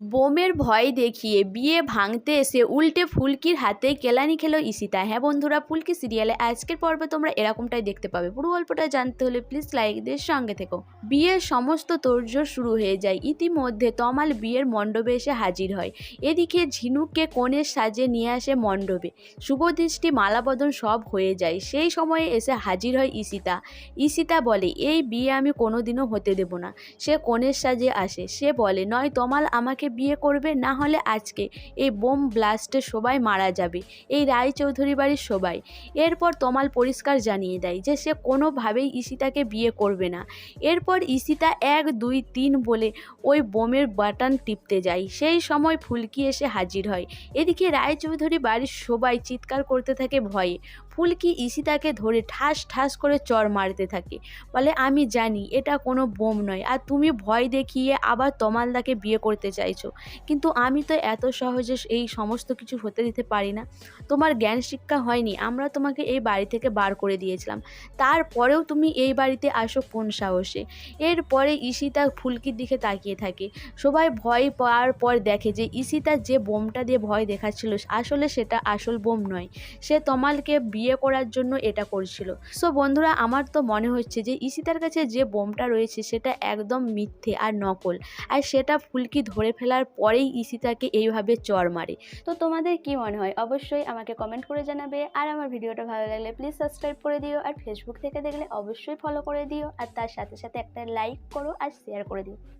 বোমের ভয় দেখিয়ে বিয়ে ভাঙতে এসে উল্টে ফুলকির হাতে কেলানি খেলো ইসিতা হ্যাঁ বন্ধুরা, ফুলকি সিরিয়ালে আজকের পর্বে তোমরা এরকমটাই দেখতে পাবে। পুরো গল্পটা জানতে হলে প্লিজ লাইক দিয়ে সঙ্গে থেকো। বিয়ের সমস্ত তোড়জোড় শুরু হয়ে যায়। ইতিমধ্যে তমাল বিয়ের মণ্ডপে এসে হাজির হয়। এদিকে ঝিনুককে কোণের সাজে নিয়ে আসে মণ্ডপে। শুভদৃষ্টি, মালাবদন সব হয়ে যায়। সেই সময়ে এসে হাজির হয় ঈশিতা। ঈশিতা বলে, এই বিয়ে আমি কোনোদিনও হতে দেব না। সে কোণের সাজে আসে। সে বলে, নয়, তমাল আমাকে বিয়ে করবে, না হলে আজকে। এই বোম ব্লাস্টে সবাই মারা যাবে। এই রায়চৌধুরী বাড়ির সবাই। এরপর তমাল পরিষ্কার জানিয়ে দেয় যে সে কোনোভাবেই ঈশিতাকে বিয়ে করবে না। এরপর ঈশিতা এক, দুই, তিন বলে ওই বোমের বাটন টিপতে যায়। সেই সময় ফুলকি এসে হাজির হয়। এদিকে রায়চৌধুরী বাড়ির সবাই চিৎকার করতে থাকে ভয়ে। ফুলকি ঈশিতাকে ধরে ঠাস ঠাস করে চর মারতে থাকে? বলে, আমি জানি, এটা কোনো বোম নয়। আর তুমি ভয় দেখিয়ে আবার তমালদাকে বিয়ে করতে চাইছো। কিন্তু আমি তো এত সহজে এই সমস্ত কিছু হতে দিতে পারি না। তোমার জ্ঞান শিক্ষা হয়নি, আমরা তোমাকে এই বাড়ি থেকে বার করে দিয়েছিলাম। তারপরেও তুমি এই বাড়িতে আসো কোন সাহসে? এরপরে ঈশিতা ফুলকির দিকে তাকিয়ে থাকে। সবাই ভয় পাওয়ার পর দেখে যে ঈশিতা যে বোমটা দিয়ে ভয় দেখাচ্ছিল, আসলে সেটা আসল বোম নয়। সে তমালকে বিয়ে করার জন্য এটা করছিল। সো বন্ধুরা, আমার তো মনে হচ্ছে যে ঈশিতার কাছে যে বোমটা রয়েছে সেটা একদম মিথ্যে আর নকল। আর সেটা ফুলকি ধরে ফেলার পরেই ঈশিতাকে এইভাবে চর মারে। তো তোমাদের কি মনে হয়? অবশ্যই আমাকে কমেন্ট করে জানাবে। আর আমার ভিডিওটা ভালো লাগলে প্লিজ সাবস্ক্রাইব করে দিও। আর ফেসবুক থেকে দেখলে অবশ্যই ফলো করে দিও। আর তার সাথে সাথে একটা লাইক করো আর শেয়ার করে দিও।